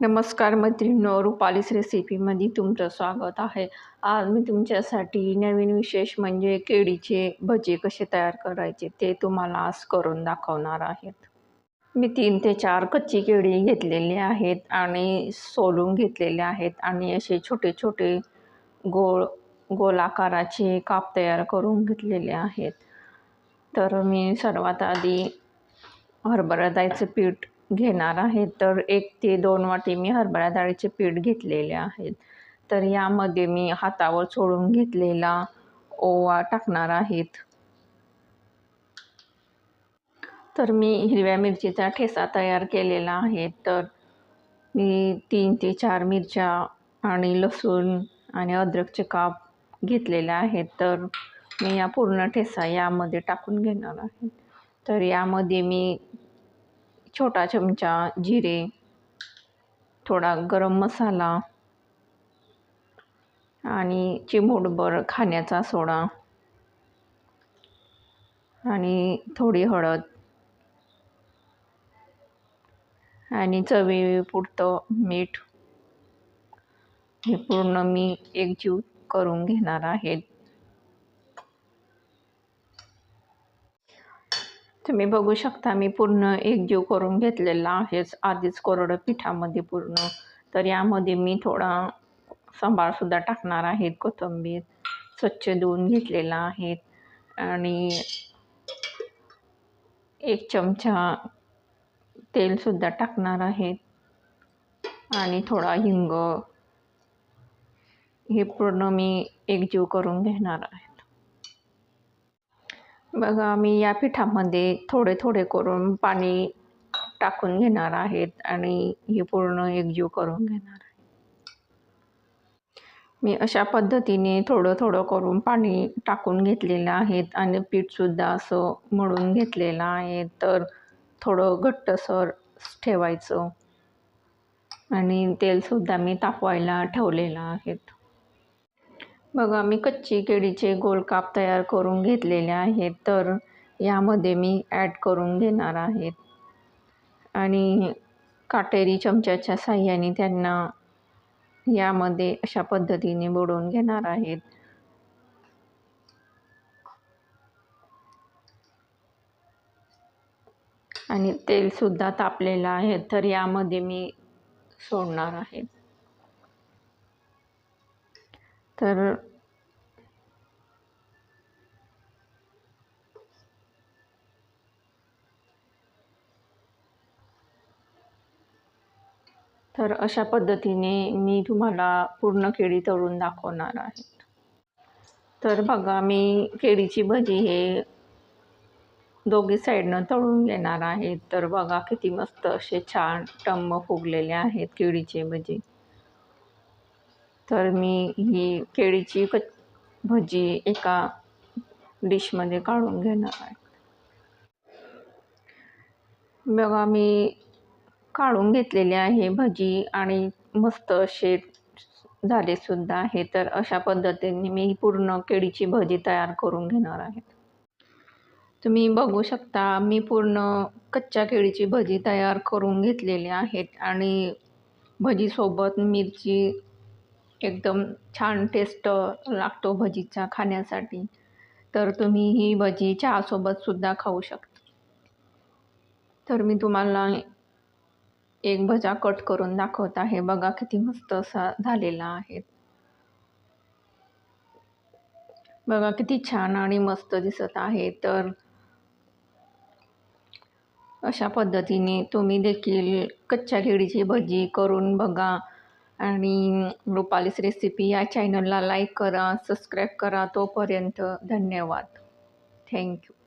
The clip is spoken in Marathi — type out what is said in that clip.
नमस्कार मैत्रिणींनो रुपालीस रेसिपीमध्ये तुमचं स्वागत आहे. आज मी तुमच्यासाठी नवीन विशेष म्हणजे केळीचे भजे कसे तयार करायचे ते तुम्हाला आज करून दाखवणार आहेत. मी तीन ते चार कच्ची केळी घेतलेली आहेत आणि सोलून घेतलेले आहेत आणि असे छोटे छोटे गोळ गोलाकाराचे काप तयार करून घेतलेले आहेत. तर मी सर्वात आधी हरभरा डाळीचं पीठ घेणार आहे. तर एक ते दोन वाटी मी हरभरा डाळीचे पीठ घेतलेले आहेत. तर यामध्ये मी हातावर सोडून घेतलेला ओवा टाकणार आहेत. तर मी हिरव्या मिरचीचा ठेसा तयार केलेला आहे. तर मी तीन ते चार मिरच्या आणि लसूण आणि अद्रकचे काप घेतलेले आहेत. तर मी या पूर्ण ठेसा यामध्ये टाकून घेणार आहे. तर यामध्ये मी छोटा चमचा जिरे थोडा गरम मसाला आणि चिमूटभर खाण्याचा सोडा आणि थोडी हळद आणि चवीपुरतं मीठ. हे पूर्ण मी एकजीव करून घेणार आहेत तुम्ही बघू शकता मी पूर्ण एकजीव करून घेतलेला आहेच. आधीच कोरडं पिठामध्ये पूर्ण. तर यामध्ये मी थोडा सांबारसुद्धा टाकणार आहेत कोथिंबीर स्वच्छ धुवून घेतलेला आहे. आणि एक चमचा तेलसुद्धा टाकणार आहेत आणि थोडा हिंग. हे पूर्ण मी एकजीव करून घेणार आहे. बघा मी या पिठामध्ये थोडे थोडे करून पाणी टाकून घेणार आहेत आणि हे पूर्ण एकजीव करून घेणार आहे. मी अशा पद्धतीने थोडं थोडं करून पाणी टाकून घेतलेलं आहेत आणि पीठसुद्धा असं मळून घेतलेलं आहे. तर थोडं घट्टसर ठेवायचं आणि तेलसुद्धा मी तापवायला ठेवलेलं आहेत बघा मी कच्ची केळीचे गोल काप तयार करून घेतलेले आहेत तर यामध्ये मी ॲड करून घेणार आहेत. आणि काटेरी चमच्याच्या साह्याने त्यांना यामध्ये अशा पद्धतीने बुडवून घेणार आहेत. आणि तेलसुद्धा तापलेलं आहे तर यामध्ये मी सोडणार आहेत तर तर अशा पद्धतीने मी तुम्हाला पूर्ण केळी तळून दाखवणार आहे. तर बघा मी केळीची भजी हे दोघी साईडनं तळून घेणार आहे. तर बघा किती मस्त असे छान टम्म फुगलेले आहेत केळीचे भजी. तर मी ही केळीची क भजी एका डिशमध्ये काढून घेणार आहे. बघा मी काढून घेतलेली आहे भजी आणि मस्त असे झालेसुद्धा आहे. तर अशा पद्धतीने मी पूर्ण केळीची भजी तयार करून घेणार आहे. तुम्ही बघू शकता मी पूर्ण कच्च्या केळीची भजी तयार करून घेतलेली आहेत आणि भजीसोबत मिरची एकदम छान टेस्ट लागतो भजीचा खाण्यासाठी. तर तुम्ही ही भजी चहासोबतसुद्धा खाऊ शकता. तर मी तुम्हाला एक भजा कट करून दाखवत आहे. बघा किती मस्त असा झालेला आहे. बघा किती छान आणि मस्त दिसत आहे. तर अशा पद्धतीने तुम्ही देखील कच्च्या केळीची भजी करून बघा. आणि रुपालीस रेसिपी या चॅनलला लाईक करा सबस्क्राईब करा तोपर्यंत धन्यवाद. थँक्यू